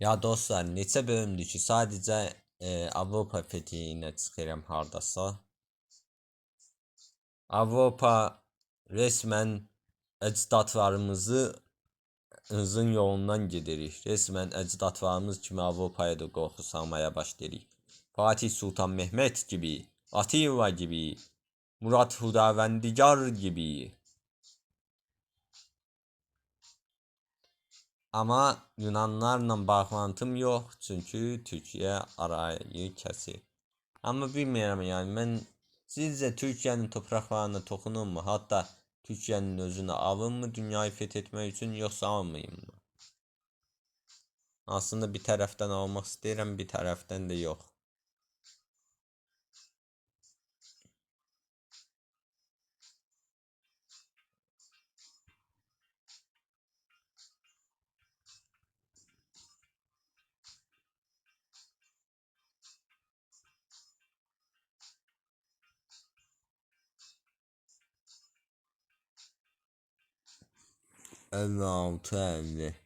Ya dostlar neçə bölümdür ki sadəcə e, Avropa fethiyinə çıxıram hardasa. Avropa resmen əcdadlarımızı hızın yolundan gedirik. Resmen əcdadlarımız kimi Avropaya da qorxu salmaya başlayırıq. Fatih Sultan Mehmet gibi, Atilla gibi, Murat Hudavendigar gibi. Ama Yunanlarla bağlantım yok çünkü Türkiye arayı kəsir. Amma bilmirəm yəni mən sizcə Türkiyənin torpaqlarına toxunurmu? Hatta Türkiyənin özünü alınmı dünyayı feth etmək üçün yoxsa almayım mı? Aslında bir tərəfdən almaq istəyirəm, bir tərəfdən də yox. Elli altı elli.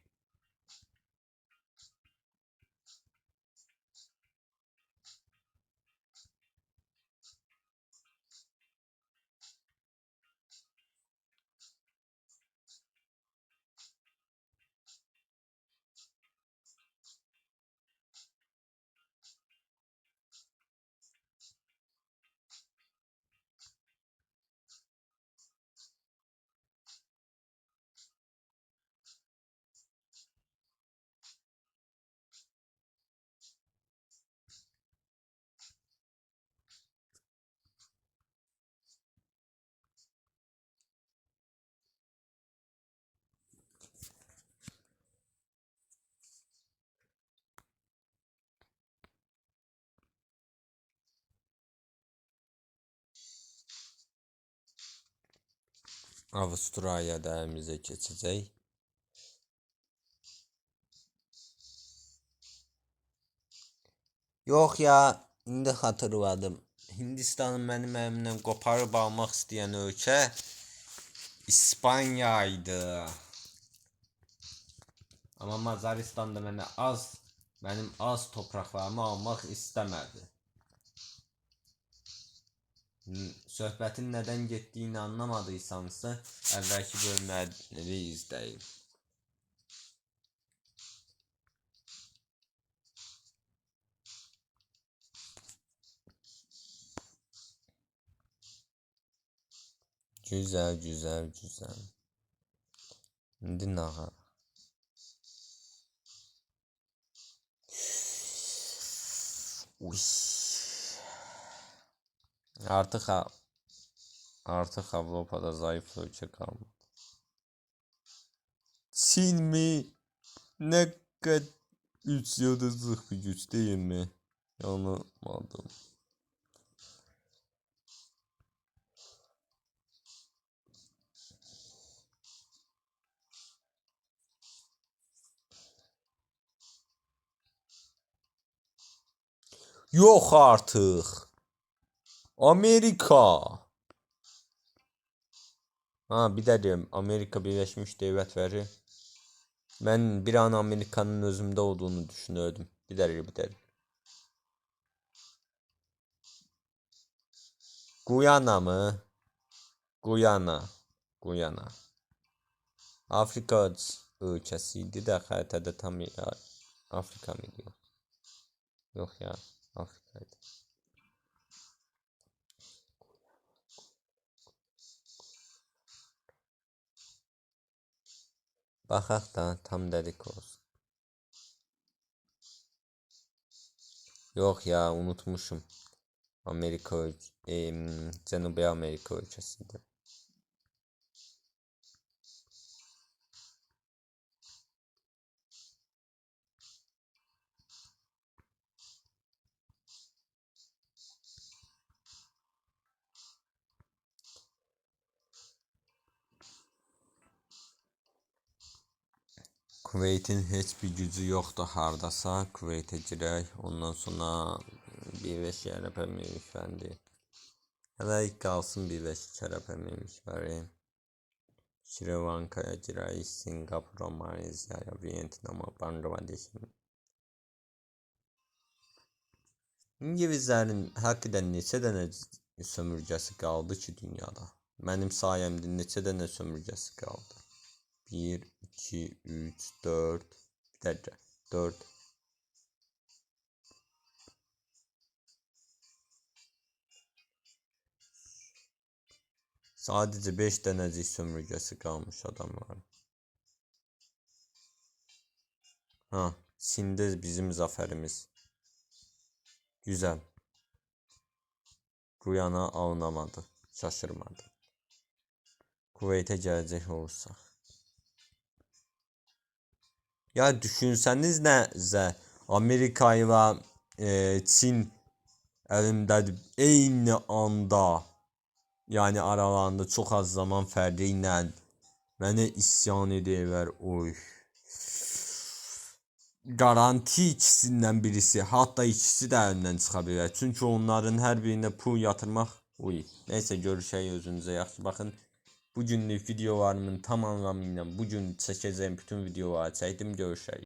Avustralya'da elimize keçəcək. Yox ya, indi xatırladım. Hindistanı mənim əlimdən qoparıb almaq istəyən ölkə İspaniya idi. Amma Macaristan da mənə az, mənim az torpaqlarımı almaq istəmədi. Söhbətin nədən getdiyini anlamadıysansa, əvvəlki bölümləri izləyin. Güzel, güzel, güzel. İndi naha. Uy. Artık ha artık Avrupa'da zayıf ölçü kalmadı. Çin mi? Ne kadar üç yıldızlık bir güç değil mi? Yanılmadım. Yok artık. Amerika. Ha bir de diyorum Amerika Birleşmiş Devletleri. Ben bir an Amerika'nın özümde olduğunu düşünüyordum. Bir de bir de. Guyana mı? Guyana. Guyana. Afrika ülkesiydi de haritada tam Afrika mıydı? Yok ya Afrika'ydı. Baxaq da tam dedik olsun. Yok ya unutmuşum. Amerika em, Cənubi Amerika ölkəsidir. Kuveyt'in heç bir gücü yoxdur hardasa Kuveytə girək, ondan sonra Birləşmiş Ərəb Əmirlikləri. Hələlik qalsın Birləşmiş Ərəb Əmirlikləri. Sri Lanka'ya girək, Singapura, Malezya'ya, Vietnam'a, Bangladeş'e. İngilizlərin həqiqətən neçə dənə sömürgəsi qaldı ki dünyada? Mənim sayəmdə neçə dənə sömürgəsi qaldı? 1 2 3 4 bir dəqiqə 4 Sadəcə 5 dənəcik sömürgəsi qalmış adamların. Ha, Çində bizim zəfərimiz. Güzel. Guyana alınamadı. Şaşırmadı. Kuveyt'e gelecek olursak. Ya düşünsəniz nəzə Amerika ilə e, Çin əlindədir eyni anda. Yəni aralarında çox az zaman fərqi ilə isyan edərlər. Oy. Garanti ikisindən birisi, hatta ikisi də əlindən çıxa bilər. Çünki onların hər birinə pul yatırmaq oy. Nəysə görüşək özünüzə yaxşı baxın. Bu günlük videolarımın tamamı ilə bu gün çəkəcəyim bütün videoları çəkdim görüşək.